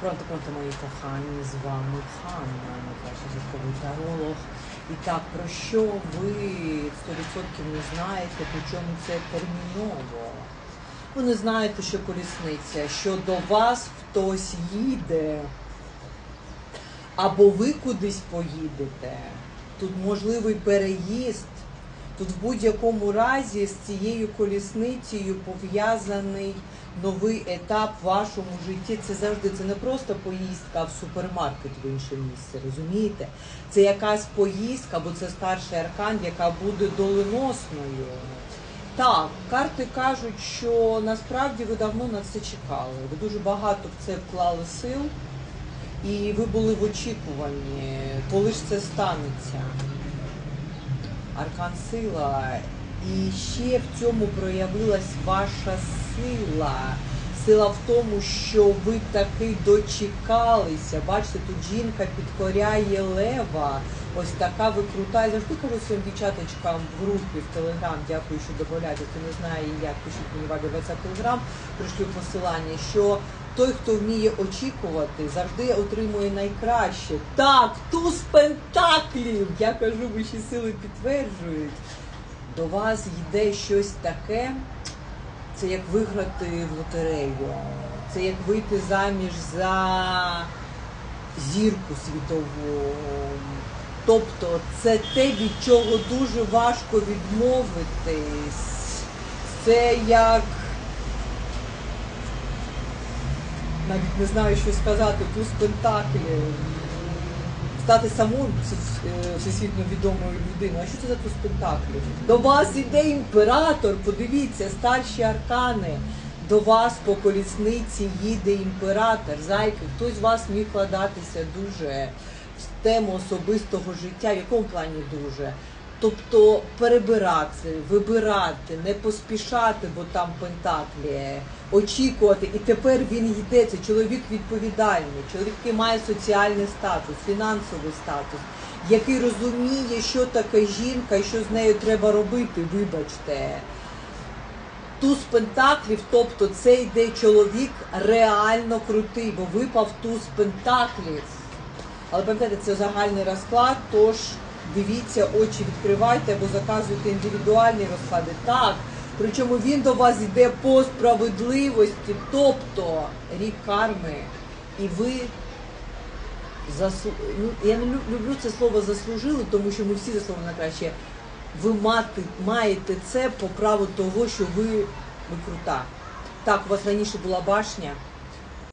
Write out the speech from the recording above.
Пронто, пронто, мої кохані, з вами Ханна, найкращий зірковий таролог. І так, про що ви 100% не знаєте, причому це терміново. Ви не знаєте, що колісниця, що до вас хтось їде, або ви кудись поїдете. Тут можливий переїзд. Тут в будь-якому разі з цією колісницею пов'язаний новий етап в вашому житті. Це завжди це не просто поїздка в супермаркет в інше місце, розумієте? Це якась поїздка, бо це старший аркан, яка буде доленосною. Так, карти кажуть, що насправді ви давно на це чекали. Ви дуже багато в це вклали сил, і ви були в очікуванні, коли ж це станеться. Аркан сила. І ще в цьому проявилась ваша сила. Сила в тому, що ви таки дочекалися. Бачите, тут жінка підкоряє лева. Ось така ви крута. Я завжди кажу своїм дівчаточкам в групі в Телеграм, дякую, що додаєте. Хто не знає, як пишіть мені Валя WhatsApp Телеграм, пришлю посилання, що той, хто вміє очікувати, завжди отримує найкраще. Так, туз пентаклів! Я кажу, вищі сили підтверджують. До вас йде щось таке, це як виграти в лотерею, це як вийти заміж за зірку світову. Тобто це те, від чого дуже важко відмовитись. Це як навіть не знаю, що сказати, туз пентаклів. Стати самою е, всесвітньо відомою людиною. А що це за туз пентаклів? До вас іде імператор, подивіться, старші аркани. До вас по колісниці їде імператор. Зайки, хтось з вас міг вкладатися дуже в тему особистого життя. В якому плані дуже? Тобто перебирати, вибирати, не поспішати, бо там пентаклі, очікувати. І тепер він йде. Це чоловік відповідальний, чоловік, який має соціальний статус, фінансовий статус, який розуміє, що таке жінка і що з нею треба робити. Вибачте. Туз пентаклів, тобто це йде чоловік реально крутий, бо випав туз пентаклів. Але пам'ятаєте, це загальний розклад, тож дивіться, очі відкривайте або заказуйте індивідуальні розклади. Так, причому він до вас йде по справедливості, тобто рік карми, і ви заслу... ну, я не люблю це слово заслужили, тому що ми всі заслужили на краще. Ви мати, маєте це по праву того, що ви, ви крута. Так, у вас раніше була башня,